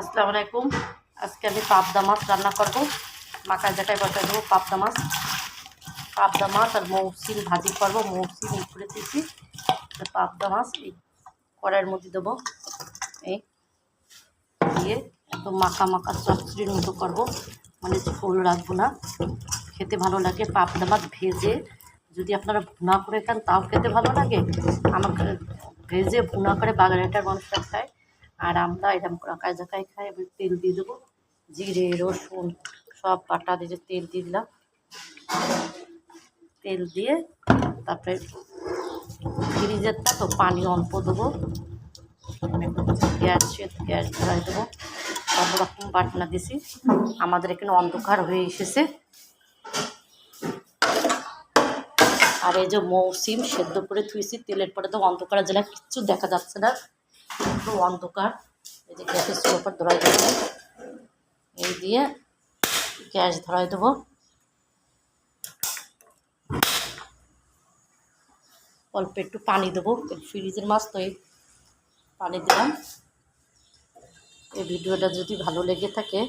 আসসালামু আলাইকুম। আজকে আমি পাবদা মাছ রান্না করব। মাকায় জাটায় বসাই দেবো পাবদা মাছ। পাবদা মাছ আর মৌসিম ভাজি করব। মৌসিম উপরে দিয়েছি। পাবদা মাছ এই কড়াইয়ের মধ্যে দেবো। এই দিয়ে একদম মাখা মাখা চচ্চড়ির মতো করব। মানে ফুল রাখব না। খেতে ভালো লাগে। পাবদা মাছ ভেজে যদি আপনারা ভুনা করে খান, তাও খেতে ভালো লাগে। আমাকে ভেজে ভুনা করে বাগানেটার মানুষরা খায় আর আমরা এরকম কাঁচা জাকাই খাই, এবার তেল দিয়ে দেবো, জিরে, রসুন, সব বাটা দিয়ে তেল দিয়ে দিলাম। তেল দিয়ে তারপরে ফ্রিজেরটা তো পানি অল্প দেবো গ্যাস গ্যাস ধরাই দেবো, সব রকম বাটনা দিছি। আমাদের এখানে অন্ধকার হয়ে এসেছে। আর এই যে মৌসিম সেদ্ধ করে থুইছি, তেলের পরে তো অন্ধকার জেলা কিচ্ছু দেখা যাচ্ছে না। পুরো অন্ধকার। এই যে গ্যাসের স্লোপার ধরাই দেবো এই দিয়ে গ্যাস ধরাই দেবো। অল্প একটু পানি দেবো। ফ্রিজের মাছ তো পানি দিলাম। এই ভিডিওটা যদি ভালো লেগে থাকে,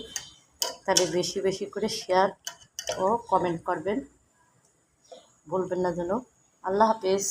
তাহলে বেশি বেশি করে শেয়ার ও কমেন্ট করবেন। বলবেন না যেন। আল্লাহ হাফেজ।